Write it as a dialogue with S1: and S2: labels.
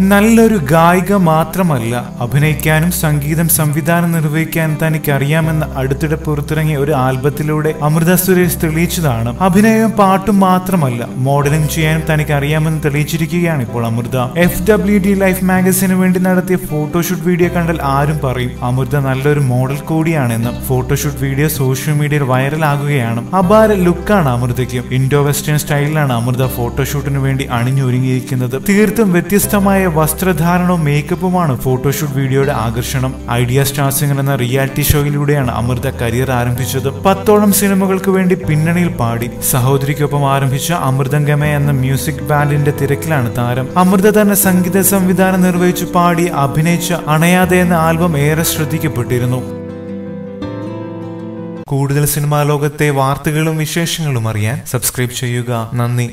S1: നല്ലൊരു ഗായിക മാത്രമല്ല അഭിനയിക്കാനും സംഗീതം സംവിധാനം നിർവഹിക്കാനും തനിക്ക് അറിയാമെന്ന് അടുത്തിടെ പുറത്തിറങ്ങിയ ഒരു ആൽബത്തിലൂടെ അമൃത സുരേഷ് തെളിയിച്ചതാണ്. അഭിനയവും പാട്ടും മാത്രമല്ല മോഡലിംഗ് ചെയ്യാനും തനിക്ക് അറിയാമെന്ന് തെളിയിച്ചിരിക്കുകയാണ് ഇപ്പോൾ Amrutha. F W D life മാഗസിന് വേണ്ടി നടത്തിയ ഫോട്ടോഷൂട്ട് വീഡിയോ കണ്ടാൽ ആരും പറയും അമൃത നല്ലൊരു മോഡൽ കൂടിയാണെന്ന്. ഫോട്ടോഷൂട്ട് വീഡിയോ സോഷ്യൽ മീഡിയയിൽ വൈറലാകുകയാണ്. അപാര ലുക്കാണ് അമൃതയ്ക്ക്. ഇൻഡോ വെസ്റ്റേൺ സ്റ്റൈലിലാണ് അമൃത ഫോട്ടോഷൂട്ടിന് വേണ്ടി അണിഞ്ഞൊരുങ്ങിയിരിക്കുന്നത്. തീർത്തും വ്യത്യസ്തമായ വസ്ത്രധാരണവും മേക്കപ്പുമാണ് ഫോട്ടോഷൂട്ട് വീഡിയോയുടെ ആകർഷണം. ഐഡിയ സ്റ്റാർ സിംഗർ എന്ന റിയാലിറ്റി ഷോയിലൂടെയാണ് അമൃത കരിയർ ആരംഭിച്ചത്. പത്തോളം സിനിമകൾക്ക് വേണ്ടി പിന്നണിയിൽ പാടി. സഹോദരിക്കൊപ്പം ആരംഭിച്ച അമൃതംഗമ എന്ന മ്യൂസിക് ബാൻഡിന്റെ തിരക്കിലാണ് താരം. അമൃത തന്നെ സംഗീത സംവിധാനം നിർവഹിച്ചു പാടി അഭിനയിച്ച അണയാതെ എന്ന ആൽബം ഏറെ ശ്രദ്ധിക്കപ്പെട്ടിരുന്നു. കൂടുതൽ സിനിമാ ലോകത്തെ വാർത്തകളും വിശേഷങ്ങളും അറിയാൻ സബ്സ്ക്രൈബ് ചെയ്യുക. നന്ദി.